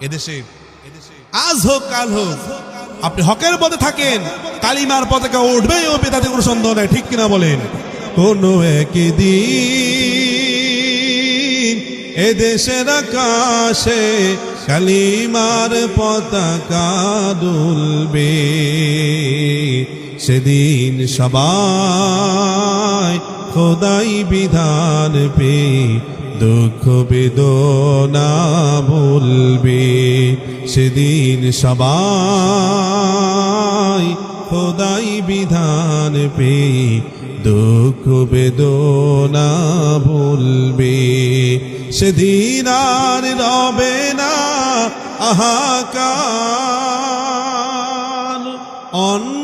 এদেশে আজ হোক কাল হোক আপনি হকের পথে থাকেন কালিমার পতাকা উঠবেই উঠবে তাতে কোনো সন্দেহ নাই ঠিক কিনা বলেন? কোনো একদিন এদেশের আকাশে কালিমার পতাকা দুলবে। সেদিন সবাই খোদাই বিধান পে, দুঃখ বেদনা বলবে। সেদিন সবাই খোদাই বিধান পে, দুঃখ বেদনা বলবে। সেদিন আর রবে না আহাকার জুলুম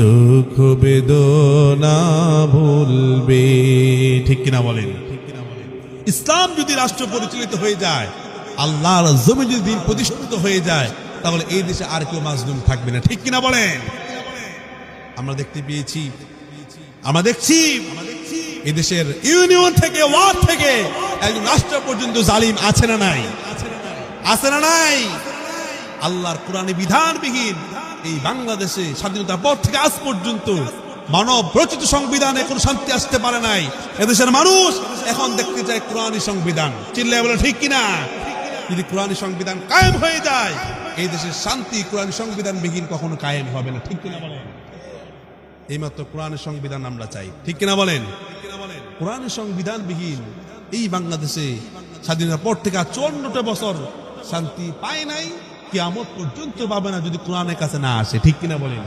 দুঃখ বেদনা ভুলবে। ঠিক কিনা বলেন? ইসলাম যদি রাষ্ট্র পরিচালিত হয়ে যায়, আল্লাহর জমি যদি দিন প্রতিষ্ঠিত হয়ে যায়, তাহলে এই দেশে আর কেউ মাজলুম থাকবে না। ঠিক কিনা বলেন? আমরা দেখতে পেয়েছি, আমরা দেখছি এদেশের ইউনিয়ন থেকে, ওয়ার্ড থেকে একজন রাষ্ট্র পর্যন্ত জালিম আছে না নাই? আছে না নাই? আল্লাহর কোরআনে বিধানবিহীন এই বাংলাদেশে স্বাধীনতার পর থেকে আজ পর্যন্ত মানব রচিত সংবিধানে কোনো শান্তি আসতে পারে নাই। এদেশের মানুষ এখন দেখতে চায় কোরআনী সংবিধান। চিল্লায় বলে ঠিক কিনা? যদি কোরআনী সংবিধান কায়েম হয়ে যায়, এই দেশের শান্তি কোরআনী সংবিধান বিহীন কখনো কায়েম হবে না। ঠিক কিনা বলেন? এইমাত্র কোরআনের সংবিধান আমরা চাই। ঠিক কিনা বলেন? কোরআনের সংবিধান বিহীন এই বাংলাদেশে স্বাধীনতার পর থেকে চুয়ান্নটা বছর শান্তি পায় নাই। কিয়ামত পর্যন্ত পাবে না যদি কোরআনের কাছে না আসে ঠিক কিনা বলেন?